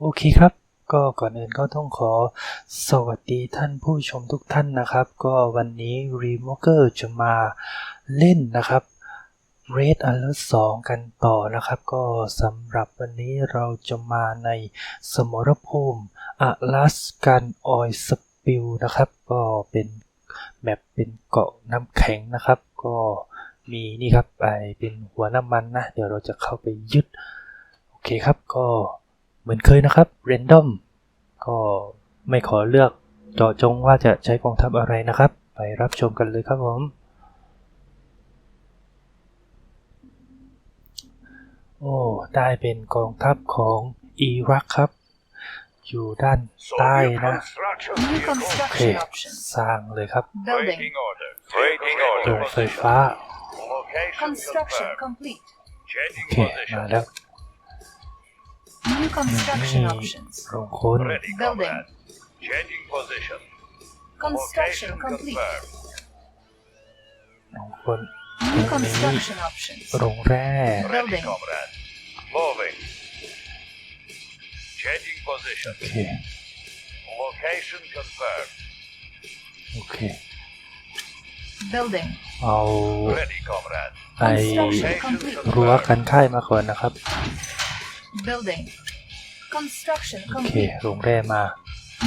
โอเคครับ ก็ก่อนอื่นก็ต้องขอสวัสดีท่านผู้ชมทุกท่านนะครับ ก็วันนี้รีมเกอร์จะมาเล่นนะครับ Red Alert 2กันต่อนะครับ ก็สำหรับวันนี้เราจะมาในสมรภูมิอลาสกันออยสปิลนะครับ ก็เป็นแมปเป็นเกาะน้ำแข็งนะครับ ก็มีนี่ครับไอเป็นหัวน้ำมันนะ เดี๋ยวเราจะเข้าไปยึดโอเคครับก็เหมือนเคยนะครับเรนดอมก็ไม่ขอเลือกเจาะจงว่าจะใช้กองทัพอะไรนะครับ ไปรับชมกันเลยครับผม โอ้ ได้เป็นกองทัพของอิรักครับ อยู่ด้านใต้นะโอเคสร้างเลยครับโรงไฟฟ้าโอเคมาแล้ว New construction options. Ready, Building. comrade. Changing position. Construction c o m p l e t e n e w construction options. Building. m o v i n g Changing position. Okay. Location confirmed. Okay. Building. เอาไอรั้วกันค่ายมาก่อนนะครับ building construction โอเคโรงแรมมา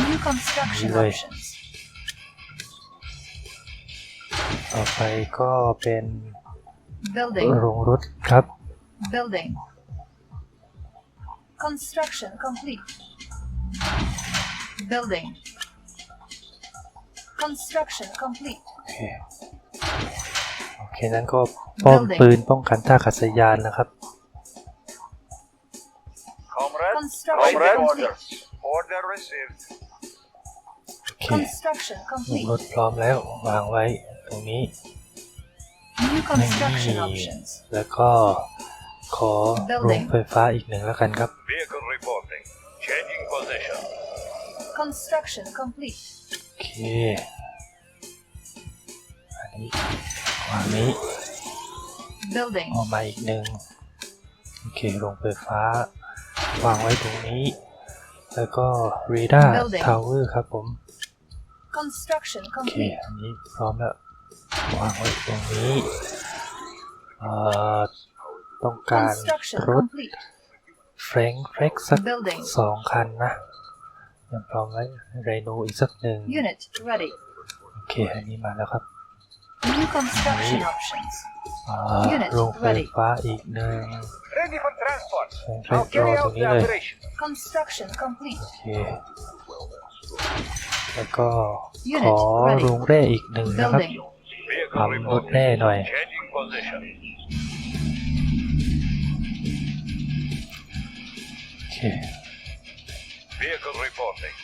new construction a n y options ต่อไปก็เป็น building โรงรถครับ building construction complete building construction complete โอเคโอเค นั้นก็ป้อมปืนป้องกันท่าขักายานนะครับรถพร้อมแล้ววางไว้ตรงนี้ไม่มีแล้วก็ ขอโรงไฟฟ้าอีกหนึ่งแล้วกันครับโอเคอันนี้วางนี้ออกมาอีกหนึ่งโอเคโรงไฟฟ้าวางไว้ตรงนี้ แล้วก็ radar tower ครับ ผมโอเคอันนี้พร้อมแล้ววางไว้ตรงนี้เอ่อต้องการรถ f r a n รถ l e x ฟรงเฟกสักสองคันนะยังพร้อมไว้ไรโนอีกสักหนึ่งโอเคอันนี้มาแล้วครับ New construction options. โรงไฟฟ้าอีกหนึ่ง Ready for transport. รอตรงนี้เลย Construction complete. โอเคแล้วก็ขอโรงแร่อีกหนึ่งนะครับ Building. ทำรถแร่หน่อย Changing position. โอเค Vehicle reporting.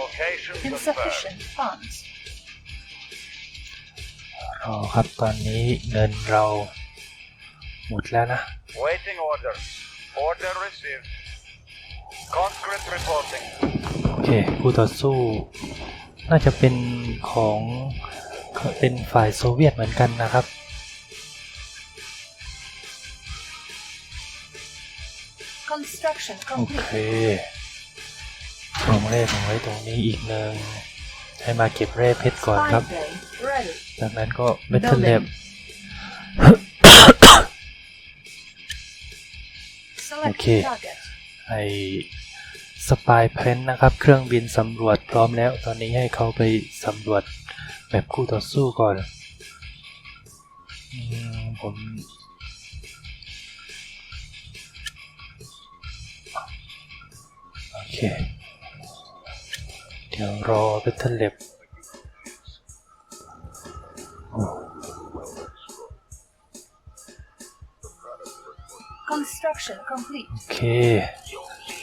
Location confirmed. Insufficient funds. เอาครับตอนนี้เงินเราหมดแล้วนะ Waiting order. Order received. Concrete reporting. โอเค ผู้ต่อสู้ น่าจะเป็นของเป็นฝ่ายโซเวียตเหมือนกันนะครับ โอเคองเร่องไว้ตรงนี้อีกหนึ่งให้มาเก็บเร่เพชรก่อนครับ a y จากนั้นก็เบทเทิล็บโอเคไอสปายเพนนะครับ เครื่องบินสำรวจพร้อมแล้วตอนนี้ให้เขาไปสำรวจแบบคู่ต่อสู้ก่อนผมโอเคเดี๋ยวรอเบทเทิล็ลบ c o โอเค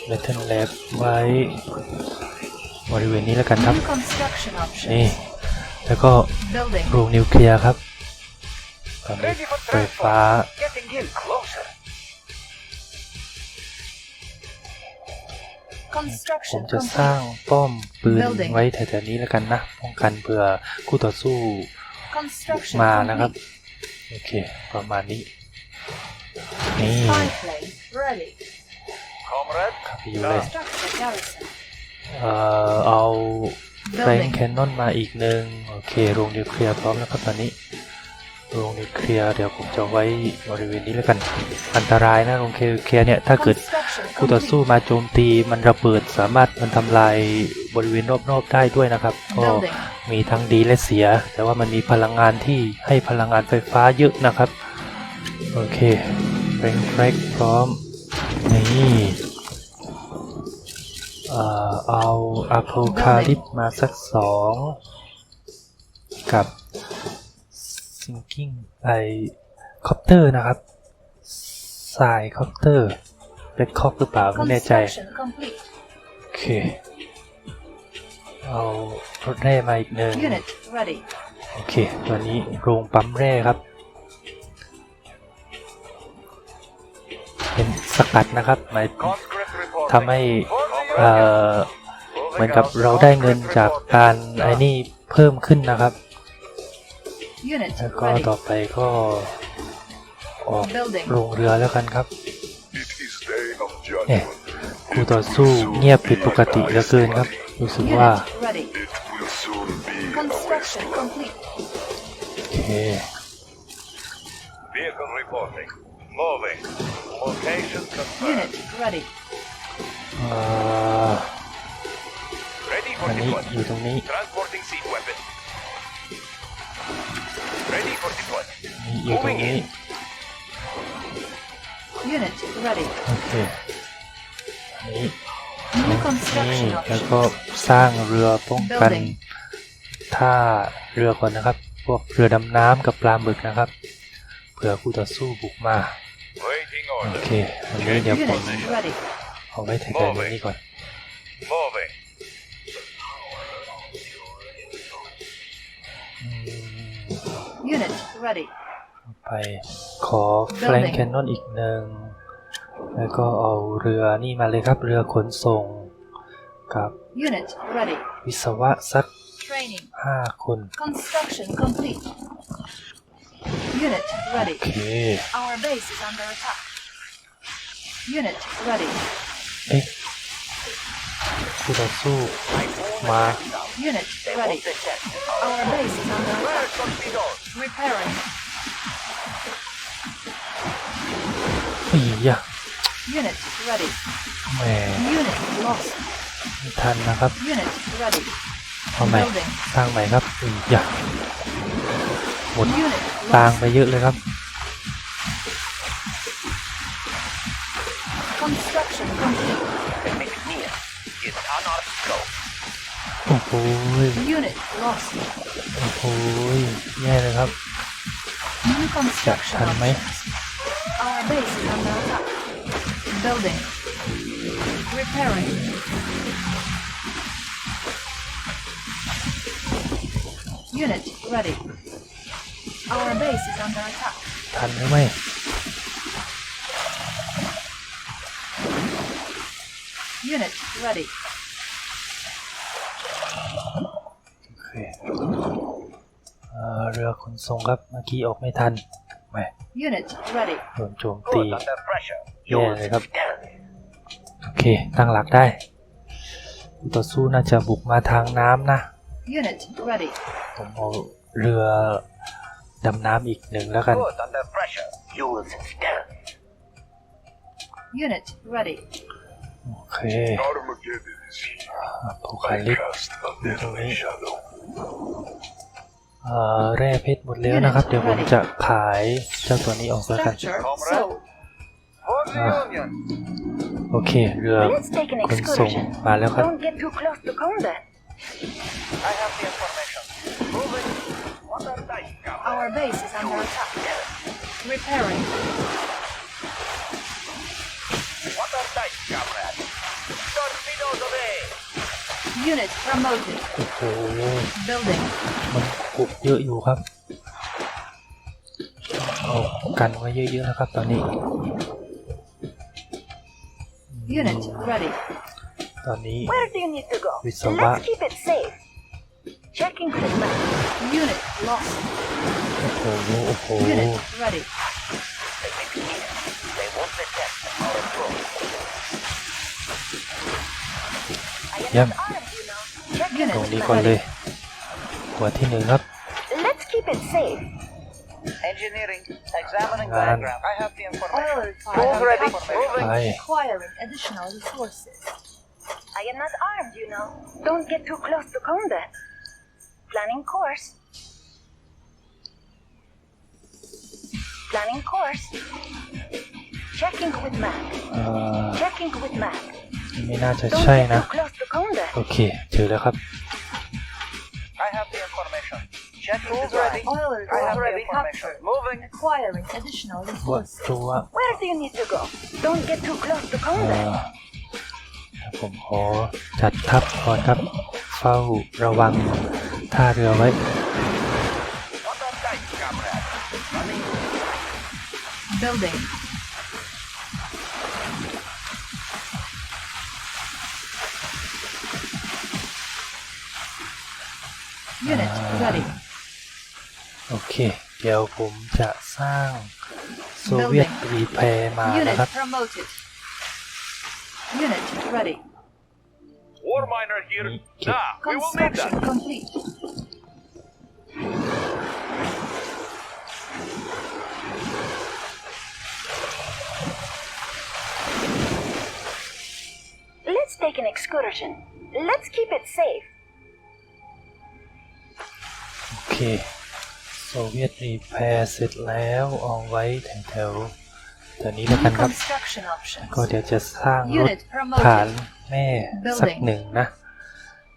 Metal lab ไว้บริเวณนี้แล้วกันครับ นี่ แล้วก็โรงนิวเคลียร์ครับตอนนี้ไฟฟ้าผมจะสร้างป้อมปืนไว้แถวๆนี้แล้วกันนะป้องกันเผื่อคู่ต่อสู้มานะครับ โอเค ประมาณนี้นี a y ่เลยเอ่อเอาแรงแคนนอนมาอีกหนึ่งโอเค โรงนิวเคลียร์พร้อมแล้วครับตอนนี้ โรงนิวเคลียร์เดี๋ยวผมจะไว้บริเวณนี้แล้วกันอันตรายนะโรงนิวเคลียร์เนี่ยถ้าเกิด c คู่ต่อสู้มาโจมตีมันระเบิดสามารถมันทำลายบริเวณรอบๆได้ด้วยนะครับ ก็มีทั้งดีและเสีย แต่ว่ามันมีพลังงานที่ให้พลังงานไฟฟ้าเยอะนะครับโอเคปลงเฟกพร้อม นี่เอาอะโพคาลิปมาสักสองกับ ซิงกิ้งไอคอปเตอร์นะครับ สายคอปเตอร์เป็นคอกหรือเปล่า ไม่แน่ใจ โอเค เอารถแร่มาอีกหนึ่งโอเคตันนี้โรงปั๊มแร่ครับเป็นสกัดนะครับหมายทำให้เหมือนกับเราได้เงินจากการไอ้นี่เพิ่มขึ้นนะครับแล้วก็ต่อไปก็ ออกลงเรือแล้วกันครับเนี่ยคู่ต่อสู้เงียบผิดปกติเหลือเกินครับรู้สึกว่าโอเค Location confirmed. Unit ready. อ่า Ready อั for นนี้ deployment. อยู่ตรงนี้ Transporting seed weapon. Ready for deployment. นี่อยู่ตรงนี้ Unit ready. โอเคอันนี้ New นี่ construction แล้ว option. ก็สร้างเรือป้องกัน Building. ท่าเรือก่อนนะครับ พวกเรือดำน้ำกับปลาหมึกนะครับเผื่อคู่ต่อสู้บุกมาโอเควันนี้เดี๋ยวผมเอาไว้ถึงการนี้ก่อนไปขอแฟลงแคนนอนอีกหนึ่งแล้วก็เอาเรือนี่มาเลยครับเรือขนส่งกับวิศวะสักห้าคนโอเค Unit ready. เอ๊ะคู่ต่อสู้มา Unit ready. Our base is under attack. Repairing. อีหยะ Unit ready. แหม Unit lost. ไม่ทันนะครับ Unit ready. เอาใหม่ Building. สร้างใหม่ครับอีหยะหมด Unit ตัง lost. ไปเยอะเลยครับ Construction complete. And is out of Unit lost. โอ้โหแย่เลยครับ oh, New Our Building. Repairing. Unit ready. Our base is under attack. unit ready. Okay. เอ่อเรือขนส่งครับเมื่อกี้ออกไม่ทันแม่โดนโจมตี Good แย่เลยครับโอเคตั้งหลักได้ค่ต่อสู้น่าจะบุกมาทางน้ำนะ Unit ready. ผมเอาเรือดำน้ำอีกหนึ่งแล้วกัน g o o โอเคโพคาลิปตรนี้แร่เพชรหมดแล้วนะครับเดี๋ยวผมจะขายเจ้าตัวนี้ออกแล้วกันโอเคเรือขนส่งมาแล้วครับ Unit promoted. โอ้โห Building. มันปุกเยอะอยู่ครับ เอากันไว้เยอะๆนะครับตอนนี้ Unit ready. ตอนนี้ Where do you need to go? วิศวะ Let's keep it safe. Checking for the map. Unit lost. โอ้โหโอ้โห Unit ready. I am Yum. an หัวที่หนึ่งครับ Let's keep it safe. Engineering, examining the diagram. I have the information. ready, moving. additional resources. I am not armed, you know. Don't get too close to combat. Planning course. Planning course. Checking with map. Ah. Checking with map. ไม่น่าจะใช่นะโอเคเจอแล้วครับ I have the information. Checking the drive. Oil I have the already information. captured. Moving. Acquiring additional วัด resources. ตัว Where do you need to go? Don't get too close to เอ่ combat. อผมขอจัดทัพก่อนครับเฝ้าระวังท่าเรือไว้ Not on time, comrade. Running. Building. Unit ah. ready. โอเคเดี๋ยวผมจะสร้างโซเวียตรีเพย์มานะครับ promoted. Unit ready. War miner here. Nah, we will that. Construction complete. Let's take an excursion. Let's keep it safe. โซเวียตรีแพร์เสร็จแล้วเอาไว้แถวๆตอวนี้แล้วกันครับ ก็เดี๋ยวจะสร้างรถฐานแม่สักหนึ่งนะ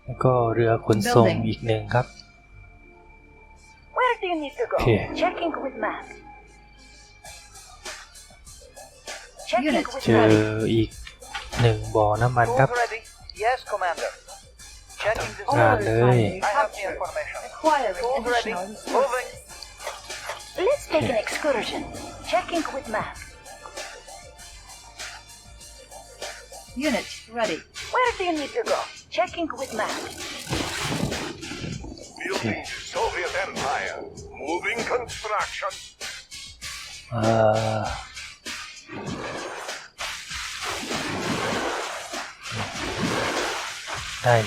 แล้วก็เรือขนส่งอีกหนึ่งครับโอเคเจออีกหนึ่งบ่อน้ำมันครับ Yes, Commander. Getting this Moving. Let's take an excursion. Checking with map. Unit ready. Where do you need to go? Checking with map. Building Soviet Empire. Moving construction. Uh. Đây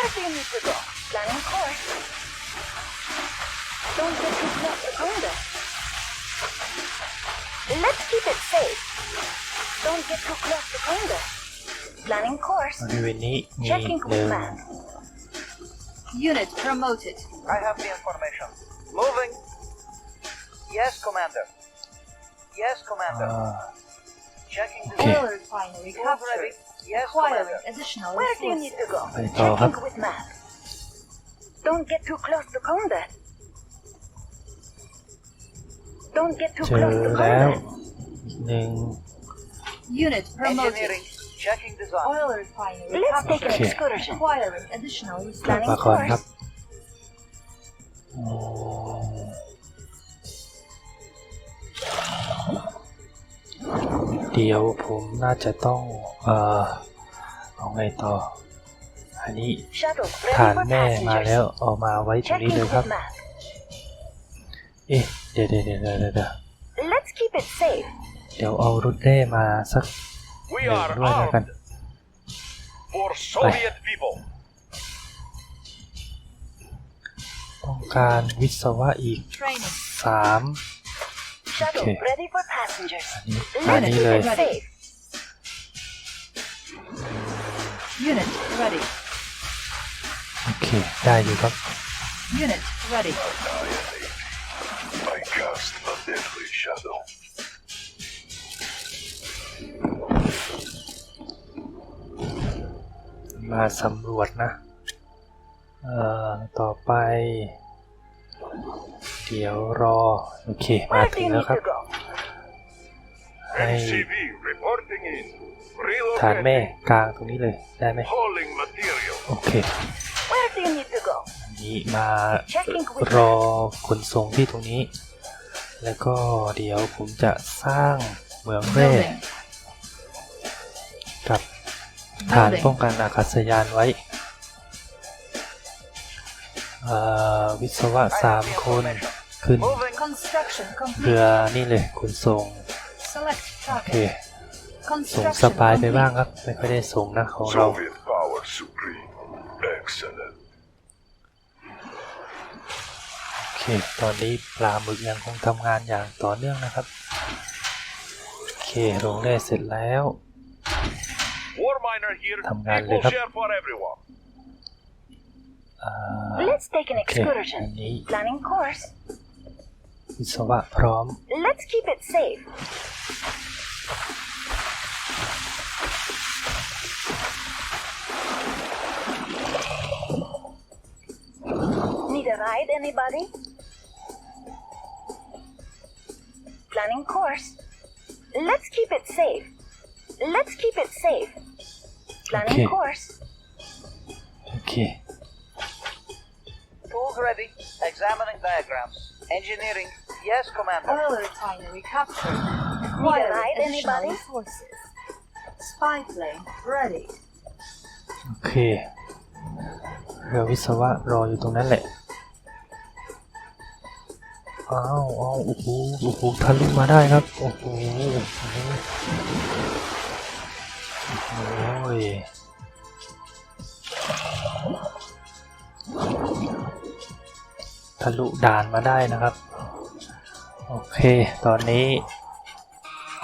Clarifying needs course. Don't get the corridor. Let's keep it safe. Don't get too close to corridor. Planning course. need Checking เนิน command. Unit promoted. I have the information. Moving. Yes, Commander. Yes, Commander. Ah. Checking the Okay. Oil refinery requiring additional Where do you need to go? Checking with map. Don't get too close to combat. Don't get too close to แล้ว combat. อีกหนึ่ง Unit promoted. Engineering. Checking design. Oil refinery. Let's take an Okay. excursion. Requiring additional กลับ resources. เดี่ยวผมน่าจะต้อง oh. เออเอาไงต่อ อันนี้ฐานแม่มาแล้ว เอามาไว้ตรงนี้เลยครับ เอ๊ะ เดี๋ยวเดี๋ยวเดี๋ยวเดี๋ยวเดี๋ยวเอารุดแม่มาสักหนึ่งด้วยแล้วกันไปต้องการวิศวะอีกสามโอเคอันนี้เลยโอเคได้อยู่ครับมาสำรวจนะ เอ่อ ต่อไปเดี๋ยวรอโอเคมาถึงแล้วครับใหฐานแม่กลางตรงนี้เลย ได้ไหมโอเคนี่มารอขนส่งที่ตรงนี้ แล้วก็เดี๋ยวผมจะสร้างเมืองแร่กับฐานป้องกันอากาศยานไว้วิศวะสามคนขึ้นเรือนี่เลยขนส่งโอเคสูงสปายไปบ้างครับไม่ค่อยได้สูงนะของเราโอเคตอนนี้ปลาหมึกยังคงทำงานอย่างต่อเนื่องนะครับโอเคลงได้เสร็จแล้วทำงานเลยครับโอเคอันนี้วิศวะพร้อม Let's keep it safe. Need a ride, anybody? Planning course. Let's keep it safe. Let's keep it safe. Planning Okay. course. Okay. Tools ready. Examining diagrams. Engineering. Yes, Commander. Oil refinery captured. Need a ride, anybody? forces. โอเค เรือวิศวะ รออยู่ตรงนั้นแหละ อ้าว อ้าว โอ้โห โอ้โหทะลุมาได้ครับ โอ้โหโอ้ย ทะลุด่านมาได้นะครับ โอเค ตอนนี้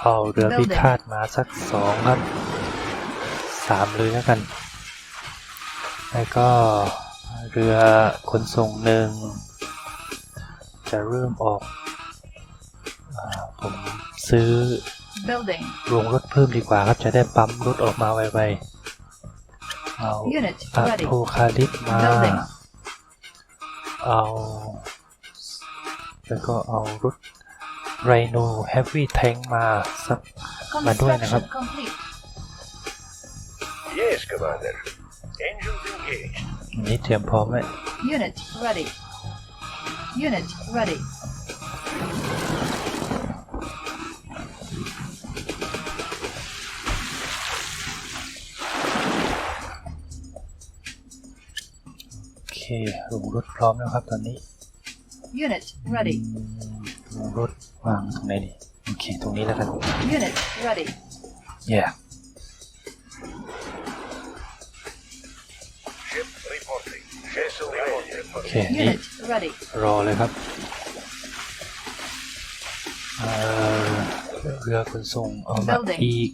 เอาเรือพิฆาตมาสักสองครับสามเลยแล้วกัน แล้วก็เรือขนส่งหนึ่งจะเริ่มออกอผมซื้อ building โรงรถเพิ่มดีกว่าครับจะได้ปั๊มรถออกมาไวๆ เอาอะโพคาลิปมา เอาแล้วก็เอารถไรโนแฮฟวี่แทงมาสักมาด้วยนะครับ complete. Yes, Commander. Engines engaged. Need to empowerment. Unit ready. Unit ready. Okay, Unit ready. หลุมรุดวางตรงไหนดี hmm, Unit ready. Yeah. โอเคนี่รอเลยครับเรือขนส่งเอามาอีก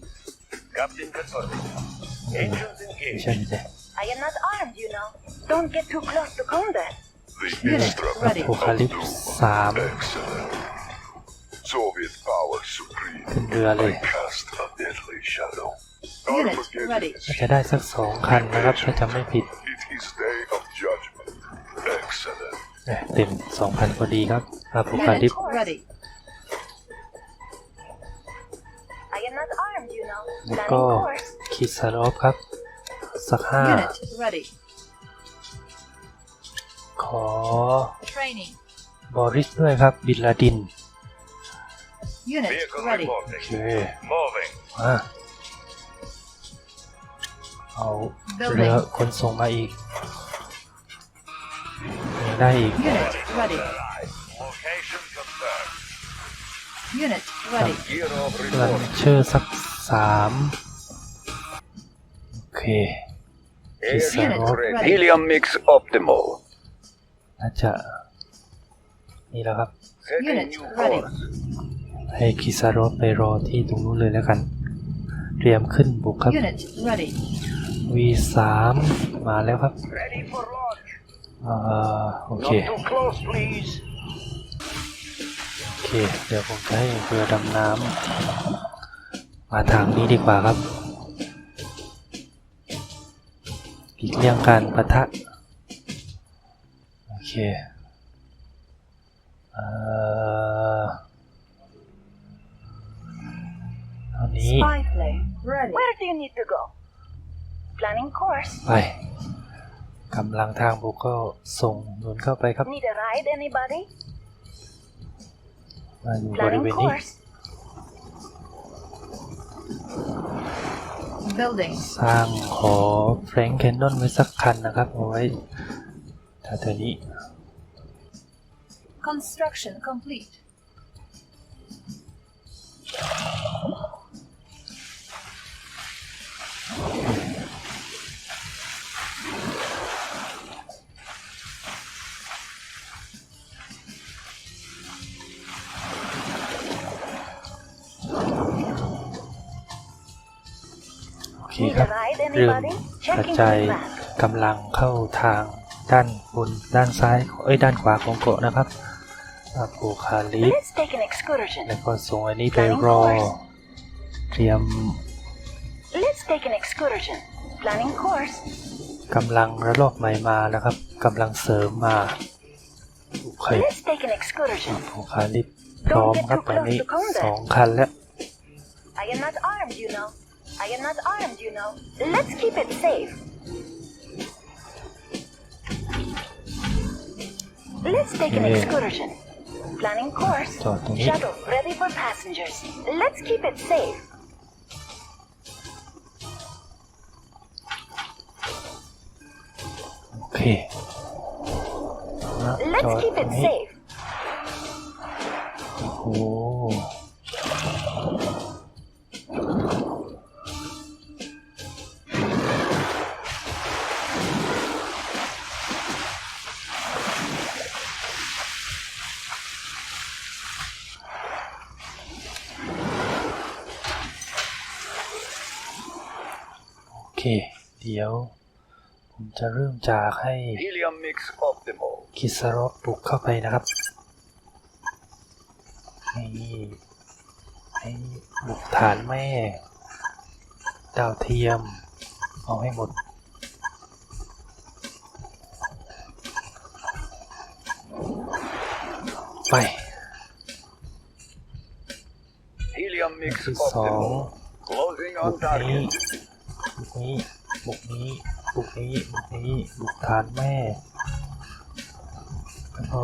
ไม่ใช่ไม่ใช่ I am not armed, you know. Don't get too close to combat. The instrument of doom. สาม Soviet power supreme. ขึ้นเรือเลย cast a deadly shadow. จะได้สักสองคันนะครับถ้าจำไม่ผิด It is day เต็มสองพันพอดีครับอาภูผการที่แล้วก็คิดสารออฟครับ สักห้าขอ บอริสด้วยครับบิลลาดินโอเคมาเอาเรือคนส่งมาอีกได้อีก Unit เชื่อสักสามโอเคพิซซ่าียมมิกซ์อ o p ติมอลน่าจะนี่แล้วครับให้คิซาโรไปรอที่ตรงนู้นเลยแล้วกันเตรียมขึ้นบุกครับ V3 มาแล้วครับโอเค โอเค เดี๋ยวผมจะให้เรือดำน้ำมาทางนี้ดีกว่าครับอีกเรื่องการประทะ โอเค อ่ตอนนี้ไปกำลังทางบุกก็ส่งหนุนเข้าไปครับ Need a ride anybody มาอยู่บริเวณนี้ Building สร้างขอแฟรงค์แคนนอนไว้สักคันนะครับเอาไว้ถ้าเธอนี้ Construction complete เีครับเริ่มกระจายกำลังเข้าทางด้านบนด้านซ้ายเอ้ยด้านขวาของเกาะนะครับอาโคาลิปแล้วก็ส่งอันนี้ไปรอเตรียม กำลังระลอกใหม่มาแล้วครับ กำลังเสริมมาโอเคอาโคาลิปพร้อมครับตอนนี้สองคันแล้ว I am not armed, you know. I am not armed, you know. Let's keep it safe. Let's take an excursion. Planning course. Shuttle ready for passengers. Let's keep it safe. Okay. Let's keep it safe. จะเริ่มจากให้คิสรบบุกเข้าไปนะครับ ให้ให้บุกฐานแม่ดาวเทียม เอาให้หมด ไปคือสองบุกนี้บุกนี้บุกนี้บุกนี้บุกนี้บุกฐานแม่แล้วก็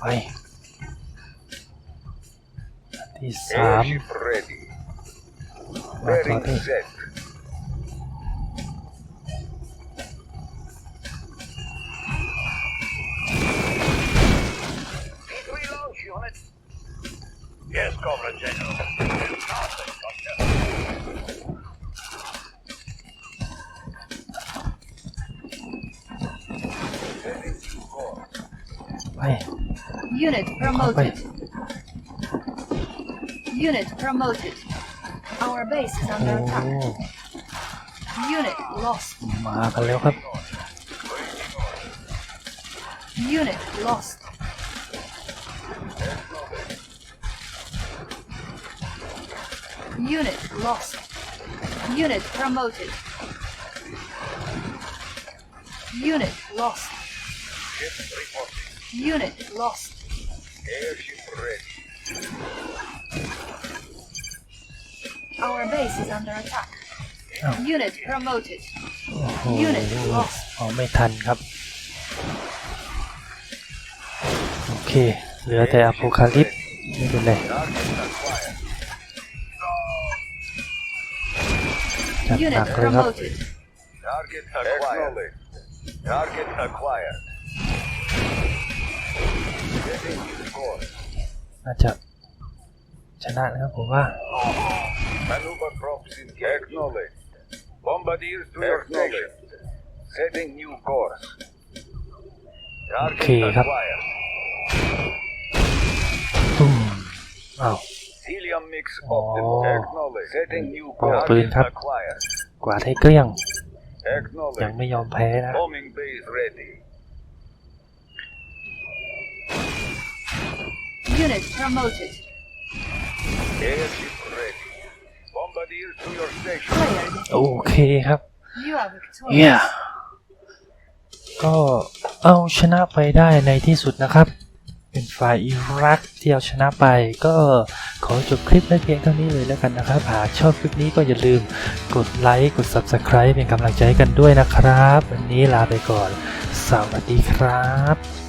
ไปที่สามมาต่อที่ Unit promoted. Unit promoted. Our base is under attack. Unit lost. มากันแล้วครับ Unit lost. Unit lost. Unit promoted. Unit lost. Unit lost. Airship ready. Our base is under attack. Unit promoted. Unit lost. เอาไม่ทันครับโอเคเหลือแต่อโพคาลิปไม่เป็นไรจัดหนักเลยครับ Target acquired. Target acquired. น่าจะชนะนะครับผมว่าโอเคครับอืมอ้าวโอกปืนครับกวาดให้เกลี้ยงยังไม่ยอมแพ้นะ Unit promoted. Airship ready. Bombardier to your station. โอเคครับ y a เนี่ยก็เอาชนะไปได้ในที่สุดนะครับ เป็นฝ่ายอิรักที่เอาชนะไป ก็ขอจบคลิปไว้เพียงเท่านี้เลยแล้วกันนะครับ หากชอบคลิปนี้ก็อย่าลืมกดไลค์กด Subscribe เป็นกำลังใจกันด้วยนะครับ วันนี้ลาไปก่อน สวัสดีครับ